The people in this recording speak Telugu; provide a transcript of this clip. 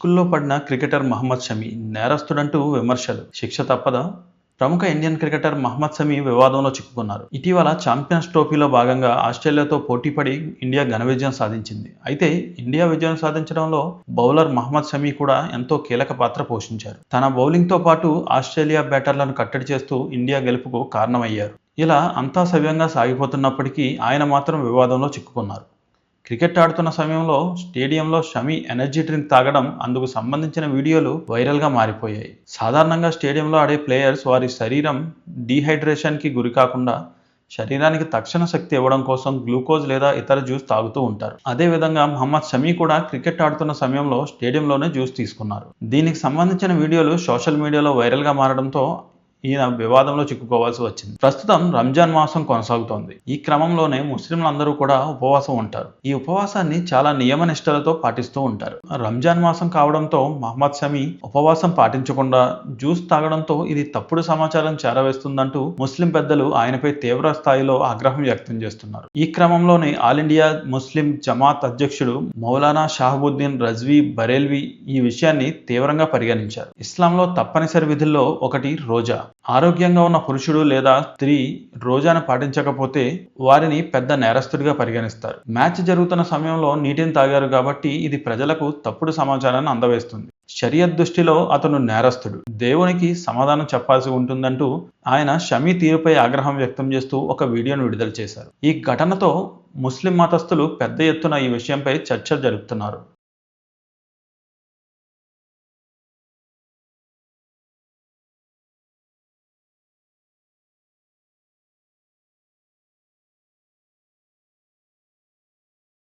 చిక్కుల్లో పడిన క్రికెటర్ మహమ్మద్ షమి నేరస్తుడంటూ విమర్శలు. శిక్ష తప్పదా? ప్రముఖ ఇండియన్ క్రికెటర్ మహమ్మద్ షమి వివాదంలో చిక్కుకున్నారు. ఇటీవల ఛాంపియన్స్ ట్రోఫీలో భాగంగా ఆస్ట్రేలియాతో పోటీపడి ఇండియా ఘన విజయం సాధించింది. అయితే ఇండియా విజయం సాధించడంలో బౌలర్ మహమ్మద్ షమి కూడా ఎంతో కీలక పాత్ర పోషించారు. తన బౌలింగ్తో పాటు ఆస్ట్రేలియా బ్యాటర్లను కట్టడి చేస్తూ ఇండియా గెలుపుకు కారణమయ్యారు. ఇలా అంతా సవ్యంగా సాగిపోతున్నప్పటికీ ఆయన మాత్రం వివాదంలో చిక్కుకున్నారు. క్రికెట్ ఆడుతున్న సమయంలో స్టేడియంలో షమి ఎనర్జీ డ్రింక్ తాగడం అందుకు సంబంధించిన వీడియోలు వైరల్గా మారిపోయాయి. సాధారణంగా స్టేడియంలో ఆడే ప్లేయర్స్ వారి శరీరం డీహైడ్రేషన్కి గురి కాకుండా శరీరానికి తక్షణ శక్తి ఇవ్వడం కోసం గ్లూకోజ్ లేదా ఇతర జ్యూస్ తాగుతూ ఉంటారు. అదేవిధంగా మహమ్మద్ షమీ కూడా క్రికెట్ ఆడుతున్న సమయంలో స్టేడియంలోనే జ్యూస్ తీసుకున్నారు. దీనికి సంబంధించిన వీడియోలు సోషల్ మీడియాలో వైరల్గా మారడంతో ఈయన వివాదంలో చిక్కుకోవాల్సి వచ్చింది. ప్రస్తుతం రంజాన్ మాసం కొనసాగుతోంది. ఈ క్రమంలోనే ముస్లింలందరూ కూడా ఉపవాసం ఉంటారు. ఈ ఉపవాసాన్ని చాలా నియమ నిష్టలతో పాటిస్తూ ఉంటారు. రంజాన్ మాసం కావడంతో మహమ్మద్ షమీ ఉపవాసం పాటించకుండా జ్యూస్ తాగడంతో ఇది తప్పుడు సమాచారం చేరవేస్తుందంటూ ముస్లిం పెద్దలు ఆయనపై తీవ్ర స్థాయిలో ఆగ్రహం వ్యక్తం చేస్తున్నారు. ఈ క్రమంలోనే ఆల్ ఇండియా ముస్లిం జమాత్ అధ్యక్షుడు మౌలానా షాహబుద్దీన్ రజ్వీ బరేల్వి ఈ విషయాన్ని తీవ్రంగా పరిగణించారు. ఇస్లాంలో తప్పనిసరి విధుల్లో ఒకటి రోజా. ఆరోగ్యంగా ఉన్న పురుషుడు లేదా స్త్రీ రోజాను పాటించకపోతే వారిని పెద్ద నేరస్తుడిగా పరిగణిస్తారు. మ్యాచ్ జరుగుతున్న సమయంలో నీటిని తాగారు కాబట్టి ఇది ప్రజలకు తప్పుడు సమాచారాన్ని అందవేస్తుంది షరియత్ దృష్టిలో అతను నేరస్తుడు. దేవునికి సమాధానం చెప్పాల్సి ఉంటుందంటూ ఆయన షమీ తీరుపై ఆగ్రహం వ్యక్తం చేస్తూ ఒక వీడియోను విడుదల చేశారు. ఈ ఘటనతో ముస్లిం మతస్థులు పెద్ద ఎత్తున ఈ విషయంపై చర్చ జరుపుతున్నారు.